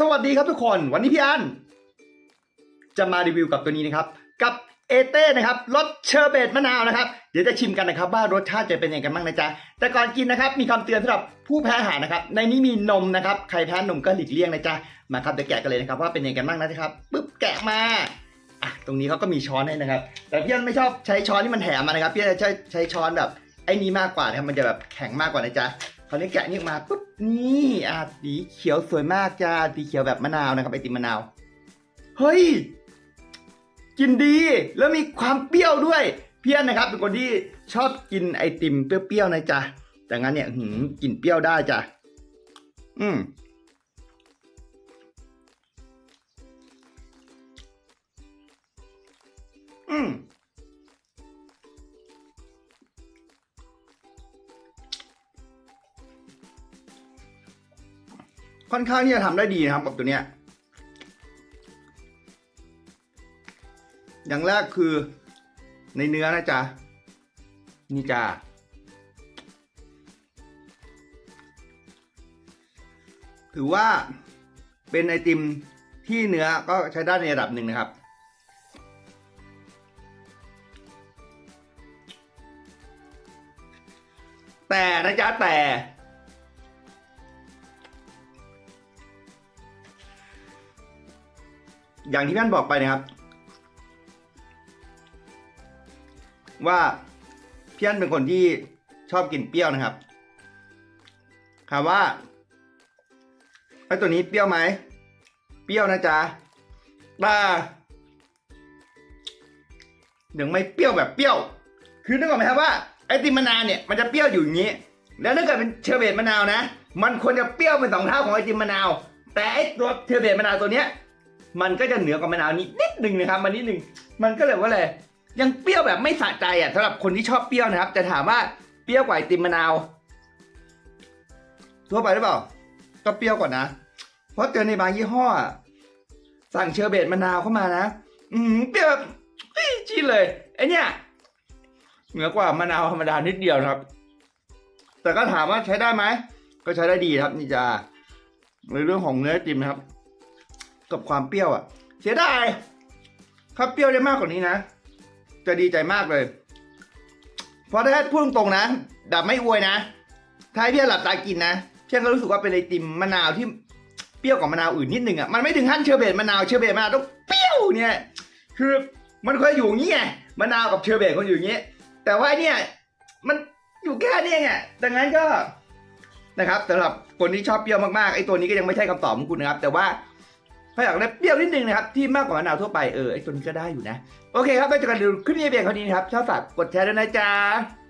สวัสดีครับทุกคน วันนี้พี่อัน จะมารีวิวกับตัวนี้นะครับ กับเอเต้นะครับรสเชอร์เบตมะนาวนะครับ เดี๋ยวจะชิมกันนะครับว่ารสชาติจะเป็นยังไงกันบ้างนะจ๊ะ แต่ก่อนกินนะครับ มีคำเตือนสำหรับผู้แพ้อาหารนะครับ ในนี้มีนมนะครับ ใครแพ้นมก็หลีกเลี่ยงนะจ๊ะ มาครับเดี๋ยวแกะกันเลยนะครับว่าเป็นยังไงกันบ้างนะครับปึ๊บแกะมาอะตรงนี้เขาก็มีช้อนให้นะครับ แต่พี่อันไม่ชอบใช้ช้อนที่มันแถมมานะครับ พี่อันจะใช้ใช้ช้อนแบบไอ้นี้มากกว่านะครับมันจะแบบแข็งมากกว่านะจ๊ะ คราวนี้แกะนี่มาปุ๊บนี่อะสีเขียวสวยมากจ้าสีเขียวแบบมะนาวนะครับไอติมมะนาว เฮ้ย กินดี แล้วมีความเปรี้ยวด้วย เพี้ยนนะครับ เป็นคนที่ชอบกินไอติมเปรี้ยวๆนะจ๊ะแต่งั้นเนี่ยหืมกินเปรี้ยวได้จ้ะอืมอืม ค่อนข้างที่จะทำได้ดีนะครับกับตัวเนี้ย อย่างแรกคือในเนื้อนะจ๊ะ นี่จ้าถือว่าเป็นไอติมที่เนื้อก็ใช้ได้ในระดับหนึ่งนะครับ แต่นะจ๊ะแต่ อย่างที่พี่อันบอกไปนะครับ ว่าพี่อันเป็นคนที่ชอบกินเปรี้ยวนะครับถามว่าไอ้ตัวนี้เปรี้ยวไหมเปรี้ยวนะจ๊ะแต่ยังไม่เปรี้ยวแบบเปรี้ยว คือนึกออกไหมครับว่าไอติมมะนาวเนี่ยมันจะเปรี้ยวอยู่อย่างนี้ แล้วถ้าเกิดเป็นเชอร์เบตมะนาวนะ มันควรจะเปรี้ยวเป็นสองเท่าของไอติมมะนาว แต่ไอตัวเชอร์เบตมะนาวตัวเนี้ย มันก็จะเหนือกว่ามะนาวนิดนิดหนึ่งนะครับมันนิดหนึ่งมันก็เลยว่าอะไรยังเปรี้ยวแบบไม่สะใจอะสำหรับคนที่ชอบเปรี้ยวนะครับ แต่ถามว่าเปรี้ยวกว่าไอติมมะนาวทั่วไปหรือเปล่า ก็เปรี้ยวกว่านะ เพราะเจอในบางยี่ห้อ สั่งเชอร์เบตมะนาวเข้ามานะ อืมเปรี้ยวแบบชี้เลยไอเนี้ยเหนือกว่ามะนาวธรรมดานิดเดียวครับ แต่ก็ถามว่าใช้ได้ไหม ก็ใช้ได้ดีครับ นี่จะในเรื่องของเนื้อไอติมนะครับ กับความเปรี้ยวอะ เสียดายถ้าเปรี้ยวได้มากกว่านี้นะ จะดีใจมากเลย เพราะถ้าพูดตรงๆนะดับไม่อวยนะ ถ้าให้พี่หลับตากินนะพี่ก็รู้สึกว่าเป็นไอติมมะนาวที่เปรี้ยวกว่ามะนาวอื่นนิดนึงอะ มันไม่ถึงขั้นเชอร์เบตมะนาว เชอร์เบตมะนาวต้องเปรี้ยวเนี่ย คือมันเคยอยู่อย่างนี้ไง มะนาวกับเชอร์เบตคนอยู่อย่างนี้ แต่ว่าเนี่ยมันอยู่แค่นี้ไง ดังนั้นก็นะครับสำหรับคนที่ชอบเปรี้ยวมากๆ ไอตัวนี้ก็ยังไม่ใช่คำตอบของคุณนะครับ แต่ว่า ถ้าอยากได้เปรี้ยวนิดนึงนะครับที่มากกว่ามะนาวทั่วไปเออไอ้ตัวนี้ก็ได้อยู่นะ โอเคครับไปเจอกันดูคลิปนี้เพียงเท่านี้นะครับชอบฝากกดแชร์ด้วยนะจ๊ะ